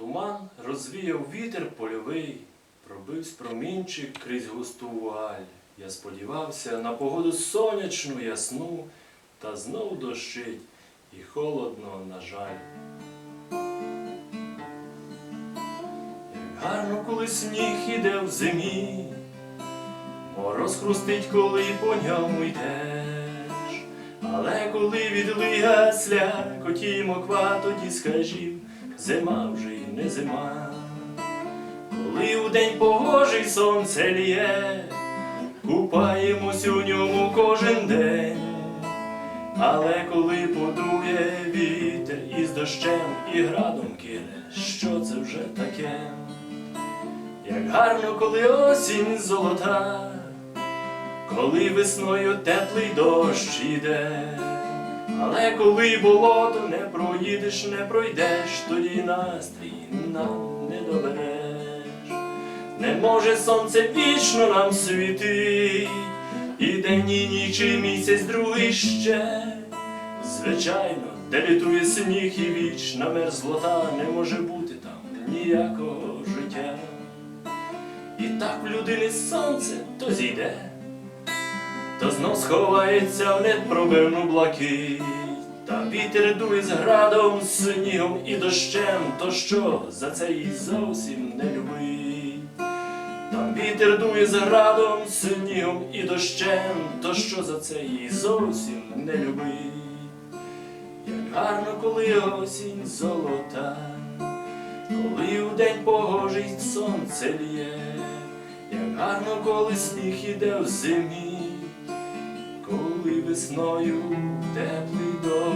Туман розвіяв вітер польовий, пробивсь промінчик крізь густу вуаль. Я сподівався на погоду сонячну, ясну, та знов дощить і холодно, на жаль. Як гарно, коли сніг іде в зимі, мороз хрустить, коли по ньому йдеш. Але коли відлига слякоті моква, тоді скажів, зима вже й не зима. Коли у день погожий сонце лє, купаємось у ньому кожен день. Але коли подує вітер із дощем і градом кине, що це вже таке? Як гарно, коли осінь золота, коли весною теплий дощ іде, але коли болото не проїдеш, не пройдеш, тоді настрій нам не добереш. Не може сонце вічно нам світить, і день, і ніч, і місяць другий ще. Звичайно, де літує сніг і вічна мерзлота, не може бути там ніякого життя. І так в людини сонце то зійде, то знов сховається в непробивну блакить, та вітер дує з градом, снігом і дощем, то що за це їй зовсім не любить. Там вітер дує з градом, снігом і дощем, то що за це їй зовсім не любить. Як гарно, коли осінь золота, коли у день погожий сонце лє, як гарно, коли сніг іде в зимі, весною теплий дощ